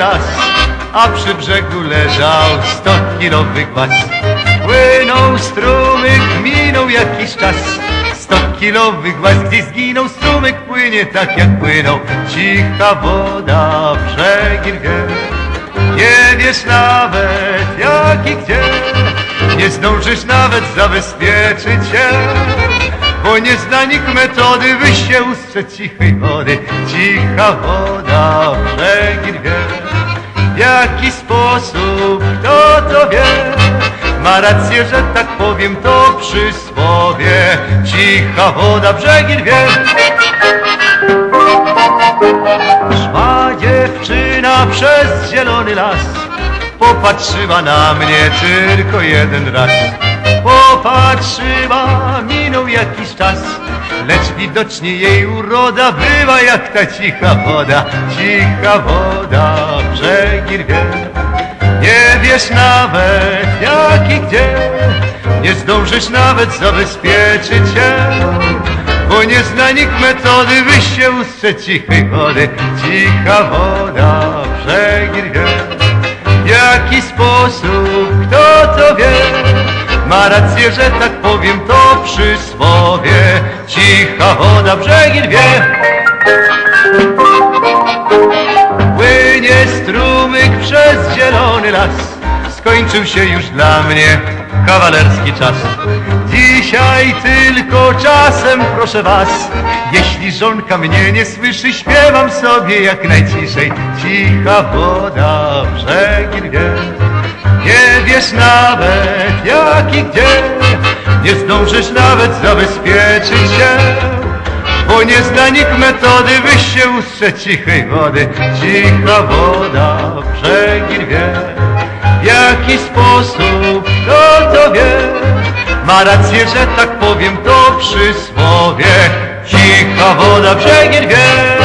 a przy brzegu leżał stokilowy głaz. Płynął strumyk, minął jakiś czas, stokilowy głaz gdzieś zginął, strumyk płynie tak jak płynął, cicha woda brzegi rwie. Nie wiesz nawet jak i gdzie, nie zdążysz nawet zabezpieczyć się. Bo nie zna nikt metody wyjścia ustrzec cichej wody Cicha woda W jaki sposób, kto to wie? Ma rację, że tak powiem to przysłowie. Cicha woda brzegi rwie Szła dziewczyna przez zielony las Popatrzyła na mnie tylko jeden raz. Popatrzyła, minął jakiś czas Lecz widocznie jej uroda bywa jak ta cicha woda Cicha woda brzegi rwie. Nie wiesz nawet jak i gdzie Nie zdążysz nawet zabezpieczyć się bo nie zna nikt metody wyjścia ustrzec cichej wody Cicha woda Rację, że tak powiem to przysłowie Cicha woda brzegi rwie Płynie strumyk przez zielony las. Skończył się już dla mnie kawalerski czas. Dzisiaj tylko czasem proszę was. Jeśli żonka mnie nie słyszy Śpiewam sobie jak najciszej. Cicha woda brzegi rwie Nie wiesz nawet jak i gdzie. Nie zdążysz nawet zabezpieczyć się bo nie zna nikt metody wyjścia ustrzec cichej wody. Cicha woda brzegi rwie W jaki sposób, kto to wie. Ma rację, że tak powiem to przysłowie. Cicha woda brzegi rwie